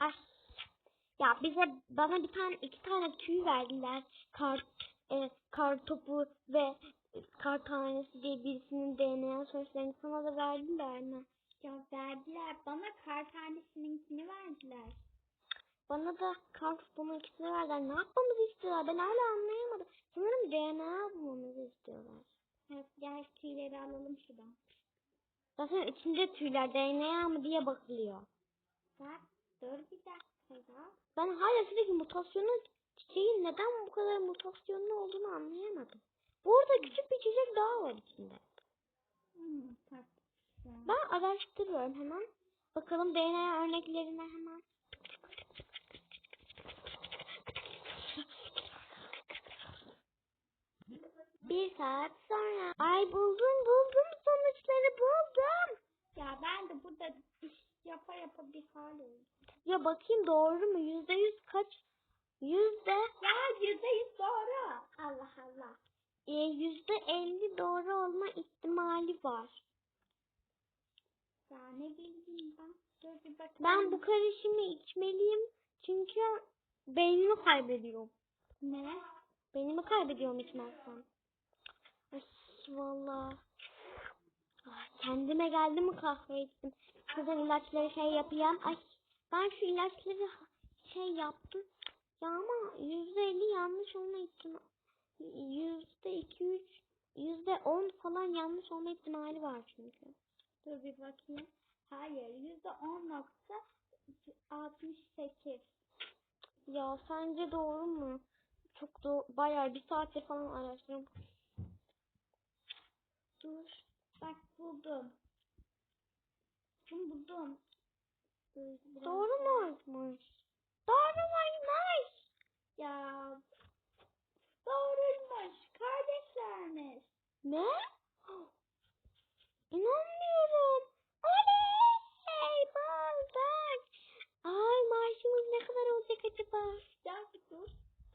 Ay. Ya bize bana bir tane iki tane tüy verdiler. Kar e, kar topu ve kar tanesi diye birisinin DNA sonuçlarını sana da verdiler mi? Ya verdiler. Bana kar tanesininkini verdiler. Bana da kar topunun ikisini verdiler. Ne yapmamızı istiyorlar? Ben hala anlayamadım. Sanırım DNA bulmamızı istiyorlar. Evet, gel tüyleri alalım şuradan. Zaten içinde tüyler DNA mı diye bakılıyor. Bak dur bir dakika ya. Ben hala sürekli mutasyonun çiçeğin neden bu kadar mutasyonlu olduğunu anlayamadım. Burada küçük bir çiçek daha var içinde. Ben araştırıyorum hemen. Bakalım DNA örneklerine hemen. Bir saat sonra. Ay buldum buldum sonuçları buldum. Ya ben de burada iş yapa yapa bir hal oldum. Ya bakayım doğru mu? Yüzde yüz kaç? Yüzde Ya yüzde yüz doğru. Allah Allah. e, yüzde elli doğru olma ihtimali var. Ya ne bileyim ben. Ben bu karışımı içmeliyim çünkü beynimi kaybediyorum. Ne? Beynimi kaybediyorum içmezsem. Ay valla. Kendime geldi mi kahve içtim. Şuradan ilaçları şey yapayım. Ay ben şu ilaçları şey yaptım. Ya ama yüzde elli yanlış olma ihtimali. Yüzde iki üç, yüzde on falan yanlış olma ihtimali var çünkü. Dur bir bakayım. Hayır yüzde on nokta altmış sekiz. Ya sence doğru mu? Çok doğru. Bayağı bir saattir falan araştırıyorum. Dur. Bak buldum. Bunu buldum. Biraz Doğru daha. muymuş? Doğru muymuş? Ya doğruymuş. Kardeşlermiş. Ne? İnanmıyorum. Oley! Bulduk. Ay maaşımız ne kadar olacak acaba? Ya bir dur.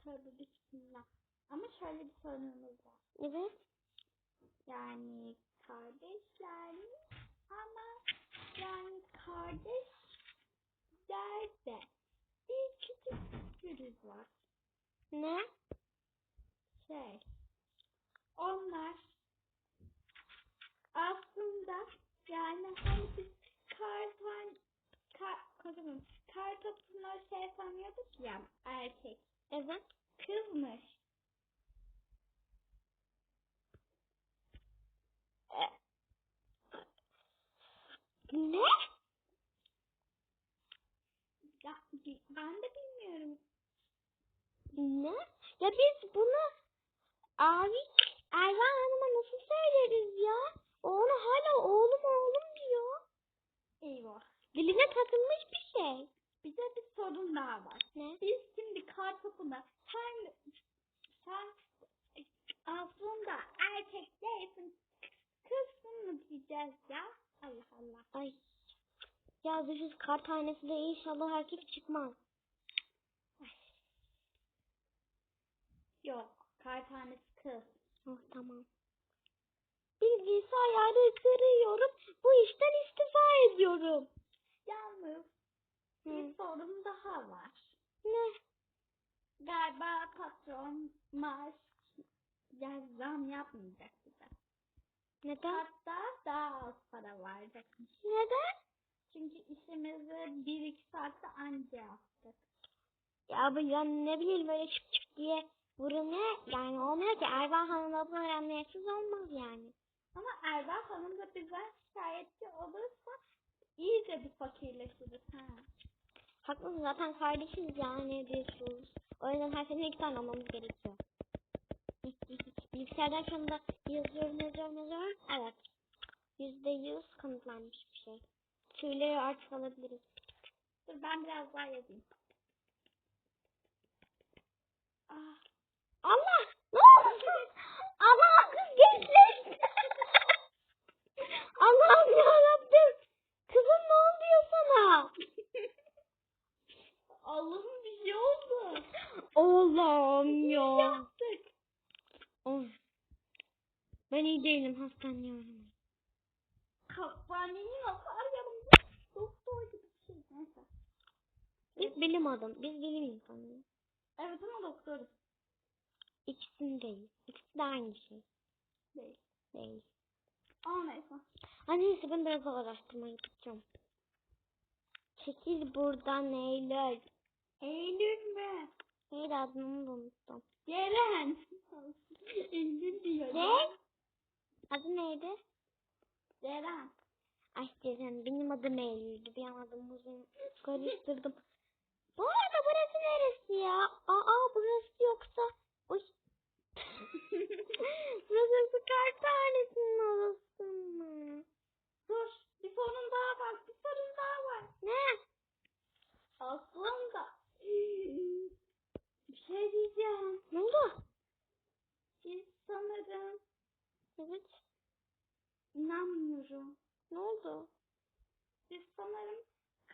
Tövbe bismillah. Ama şöyle bir sorunumuz var. Evet. Yani kardeşler ama yani kardeş de bir küçük pürüz var. Ne? Şey onlar aslında yani hani biz kartan kar, kocaman kar topunu şey sanıyorduk ya erkek Evet. kızmış. E, Ne? Ya, ben de bilmiyorum. Ne? Ya biz bunu abi Ervan Hanım'a nasıl söyleriz ya? O ona hala oğlum oğlum diyor. Eyvah. Diline takılmış bir şey. Bize bir sorun daha var. Ne? Biz şimdi kar topuna sen sen aslında erkek değilsin kızsın mı diyeceğiz ya? Allah Allah. Ay. Ya biz kar tanesi de inşallah erkek çıkmaz. Yok. Kar tanesi kız. Oh tamam. Bilgisayarı kırıyorum. Bu işten istifa ediyorum. Yalnız Hı. bir sorun daha var. Ne? Galiba patron maaş zam yapmayacak bize. Neden? Hatta daha az para verecekmiş. Neden? Çünkü işimizi bir iki saatte anca yaptık. Ya bu ya ne bileyim böyle çık çık diye vurulmaya yani olmuyor ki Ervan Hanım'la bu öğrenmeyesiz olmaz yani. Ama Erba Hanım da bizden şikayetçi olursa iyice bir fakirleşiriz. Ha. Haklısın zaten kardeşiz yani diyorsunuz. O yüzden her sene iki tane almamız gerekiyor. Bilgisayardan şu anda yazıyorum yazıyorum yazıyorum. Evet. Yüzde yüz kanıtlanmış bir şey. Tüyleri artık alabiliriz. Dur ben biraz daha yazayım. Ah, Allah! Ne oldu? Allah kız gençleşti. Allah'ım yarabbim. Kızım ne oluyor sana? Allah'ım bir şey oldu. Allah'ım ya. Yaptık. Of. Ben iyi değilim hastaneye Kapaneyi nasıl arayalım? Doktor gibi bir şey. Neyse. biz bilim adam. Biz bilim insanıyız. Evet ama doktoruz. İkisini değil. İkisi de aynı şey. Değil. Değil. Ama neyse. Ay neyse ben biraz daha araştırma yapacağım. Çekil buradan Eylül. Eylül mü? Eylül adını da unuttum. Ceren. Eylül diyor. Ne? Adı neydi? Ceren. Ay Ceren benim adım Eylül'dü. Bir an adımı uzun karıştırdım. Bu arada burası neresi ya? Aa burası yoksa... Uy. burası kar tanesinin odası mı? Dur. Bir sorun daha var. Bir sorun daha var. Ne? Aslında. Bir şey diyeceğim. Ne oldu? Biz sanırım Evet. inanmıyorum. Ne oldu? Biz sanırım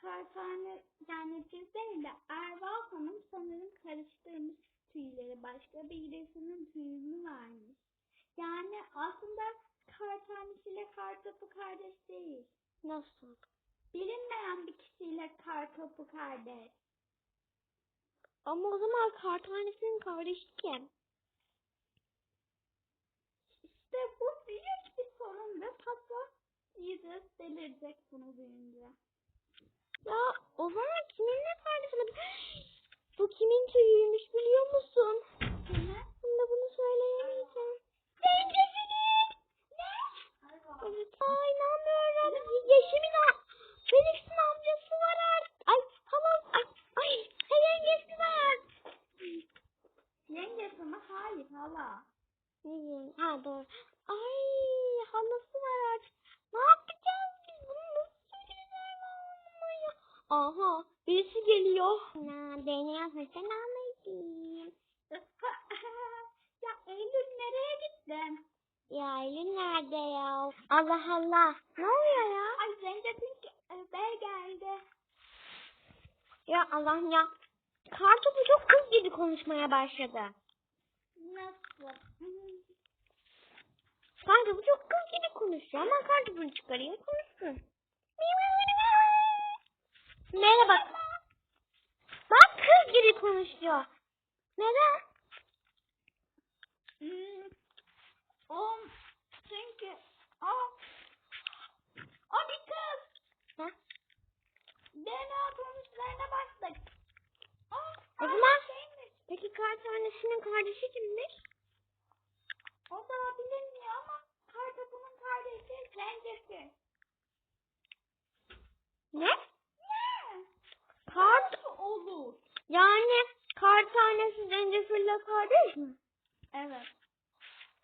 kartane yani biz değil de Erva Hanım sanırım karıştırmış tüyleri. Başka birisinin tüyünü vermiş. Yani aslında kar tanesiyle kar topu kardeş değil. Nasıl? Bilinmeyen bir kişiyle kar topu kardeş. Ama o zaman kar tanesinin kardeşi kim? İşte bu büyük bir sorun ve papa iyice delirecek bunu duyunca. Ya o zaman kiminle olabilir? Bu kimin tüyüymüş biliyor musun? Şimdi bunu söyleyemeyeceğim. Zencefilin! Ne? Evet. Ay inanmıyorum. Yeşim'in a... Felix'in amcası var artık. Ay tamam. Ay, ay, ay yengesi var. Yengesi mi? Hayır hala. Ne diyeyim? Ha doğru. Ay halası var artık. Ne yapacağız biz? Bunu nasıl söyleyeceğiz anlamaya? Aha birisi geliyor. Na, beni yapmışsın anlayayım. ya Eylül nereye gittin? Ya Eylül nerede ya? Allah Allah. Ne oluyor ya? Ay Zencefil bey geldi. Ya Allah'ım ya. Kartopu çok kız gibi konuşmaya başladı. Nasıl? Kartopu çok kız gibi konuşuyor ama kartopunu çıkarayım konuşsun. Merhaba. Gibi konuşuyor. Neden? Hmm. O çünkü o o bir kız. Ha? DNA sonuçlarına baktık. O, O zaman- şeymiş. Peki kar tanesinin kardeşi kimmiş? O da bilinmiyor ama kartopunun kardeşi Zencefil. Ne? Ne? Kar Nasıl olur? Yani kar tanesi zencefille kardeş mi? Evet.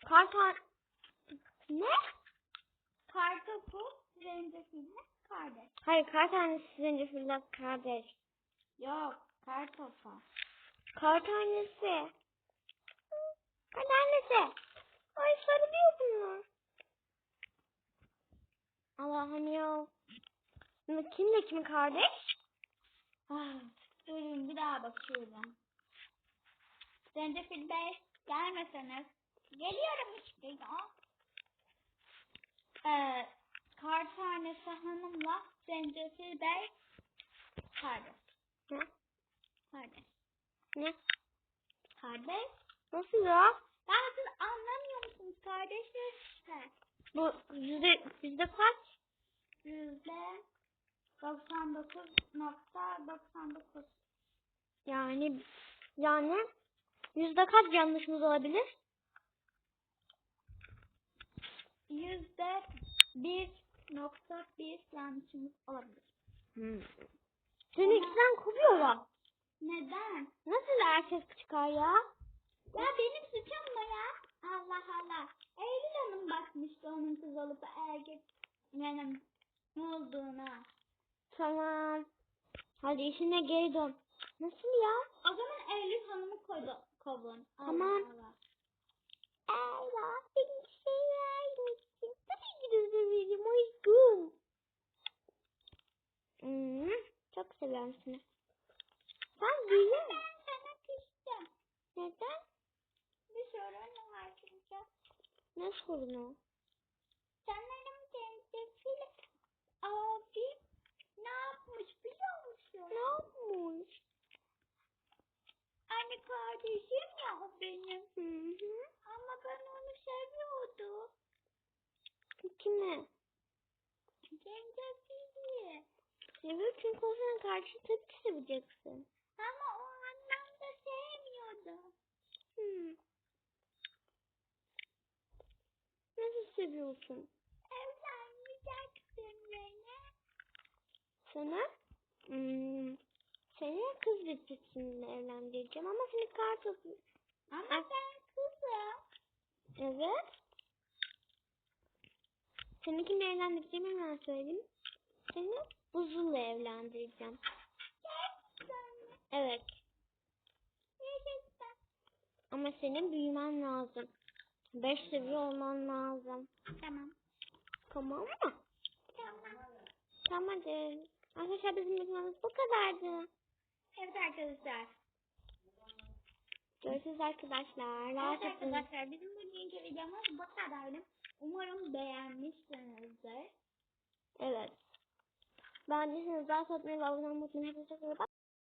Kar tan Ne? Kartopu zencefille kardeş. Hayır kar tanesi zencefille kardeş. Yok, kartopu. Kar tanesi. Kar tanesi. Ay sarılıyor bunlar. Allah'ım ya. Kimle kim kardeş? Ah, durun bir daha bakıyorum. Zencefil Bey gelmeseniz. Geliyorum işte ya. Ee, kar tanesi hanımla Zencefil Bey kardeş. Ne? Kardeş. Ne? Kardeş. Nasıl ya? Ya siz anlamıyor musunuz kardeşler. Bu yüzde, yüzde kaç? Yüzde 99.99. Yani yani yüzde kaç yanlışımız olabilir? Yüzde bir nokta bir yanlışımız olabilir. Hmm. Seni ikisinden kovuyorlar. Neden? Nasıl erkek çıkar ya? Ya benim suçum mu ya? Allah Allah. Eylül Hanım bakmıştı onun kız olup erkek ne olduğuna. Tamam. Hadi işine geri dön. Nasıl ya? O zaman Eylül Hanım'ı koydu, kovun. Tamam. Ela beni sever misin? Tabii ki de severim aşkım. Hmm, çok seviyorum seni. Sen musun? Ben sana küstüm. Neden? Bir sorun var çünkü. Ne sorunu? Sanırım Zencefil abi ne yapmış biliyor musun? Ne yapmış? Kardeşim ya benim. Hı hı. Ama ben onu seviyordum. Kime? Zencefili. Seviyor çünkü o senin kardeşin tabii ki seveceksin. Ama o annem de sevmiyordu. Hı. Nasıl seviyorsun? Evlenmeyeceksin beni. Sana hmm, seni kız birisiyle evlendireceğim ama seni kar Ama Ay. ben kızım. Evet. Seni kimle evlendireceğimi hemen söyleyeyim. Seni Buzul'la evlendireceğim. Gerçekten? Evet. Gerçekten. Ama senin büyümen lazım. Beş seviye olman lazım. Tamam. Tamam mı? Tamam. Tamam hadi. Arkadaşlar bizim videomuz bu kadardı. Evet arkadaşlar. Görüşürüz arkadaşlar. Evet arkadaşlar bizim bugünkü videomuz bu kadardı. Umarım beğenmişsinizdir. Evet. Beğendiyseniz like atmayı ve abone olmayı unutmayın. Hepinize çok iyi bakın.